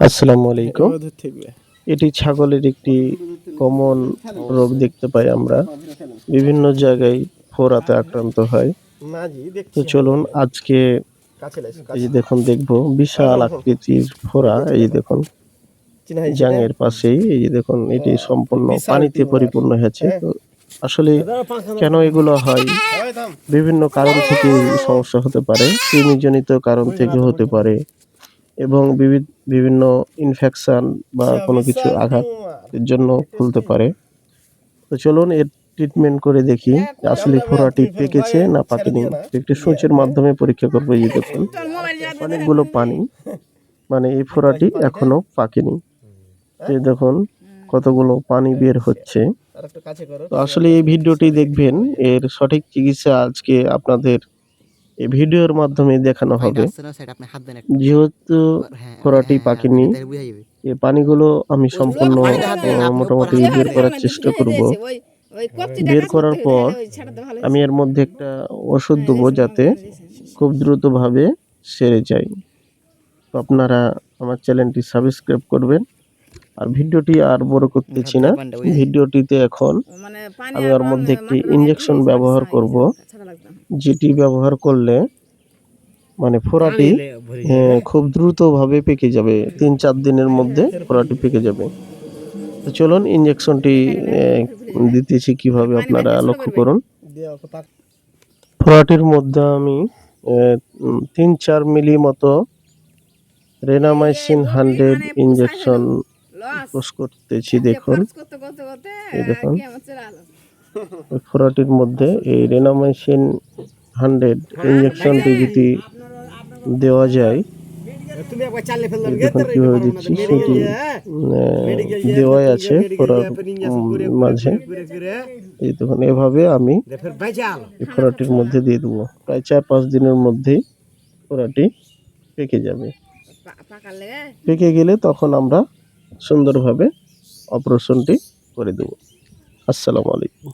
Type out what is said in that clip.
আসসালামু আলাইকুম। এটি ছাগলের একটি কমন রোগ দেখতে পাই আমরা। বিভিন্ন জায়গায় ফোরাতে আক্রান্ত হয়। তো চলুন আজকে এই যে দেখুন দেখব বিশাল আকৃতির ফোরা। এই যে দেখুন জাঙের পাশেই। এই যে দেখুন এটি সম্পূর্ণ পানিতে পরিপূর্ণ হয়েছে। তো আসলে কেন এগুলো হয়? বিভিন্ন কারণ থেকে সমস্যা হতে পারে। কৃমিজনিত কারণ থেকে হতে পারে। এবং বিভি- বিভিন্ন ইনফেকশন বা কোনো কিছু আঘাতের জন্য খুলতে পারে। তো চলুন এর ট্রিটমেন্ট করে দেখি, আসলে ফোড়াটি পেকেছে না পাকেনি। একটি সূচের মাধ্যমে পরীক্ষা করব এই দেখুন, অনেকগুলো পানি। মানে এই ফোড়াটি এখনও পাকেনি। এই দেখুন, কতগুলো পানি বের হচ্ছে। তো আসলে এই ভিডিওটি দেখবেন, এর সঠিক চিকিৎসা আজকে আপনাদের এই ভিডিওর মাধ্যমে দেখানো হবে যেহেতু ফোড়াটি পাকেনি এই পানিগুলো আমি সম্পূর্ণ মোটামুটি বের করার চেষ্টা করব বের করার পর আমি এর মধ্যে একটা ওষুধ দেবো যাতে খুব দ্রুতভাবে সেরে যায় তো আপনারা আমার চ্যানেলটি সাবস্ক্রাইব করবেন আর ভিডিওটি আর বড় করতেছি না ভিডিওটিতে এখন মানে আমি ওর মধ্যে একটি ইঞ্জেকশন ব্যবহার করব যেটি ব্যবহার করলে মানে ফোড়াটি আহ, খুব দ্রুতভাবে পেকে যাবে। তিন চার দিনের মধ্যে ফোড়াটি পেকে যাবে। তো চলুন ইঞ্জেকশনটি দিতেছি কীভাবে আপনারা লক্ষ্য করুন। ফোড়াটির মধ্যে আমি তিন চার মিলি মতো রেনামাইসিন হান্ড্রেড ইঞ্জেকশন পোস্ট করতেছি দেখুন। দেখুন। ফোড়াটির মধ্যে এই রেনামাইসিন হান্ড্রেড ইঞ্জেকশনটি যদি দেওয়া যায় দেখুন কীভাবে দিচ্ছি সেটি দেওয়াই আছে ফোড়ার মাঝে। এই দেখুন এভাবে আমি এই ফোড়াটির মধ্যে দিয়ে দেবো। প্রায় চার পাঁচ দিনের মধ্যেই ফোড়াটি পেকে যাবে। পেকে গেলে তখন আমরা সুন্দরভাবে অপারেশনটি করে দেব। আসসালামু আলাইকুম।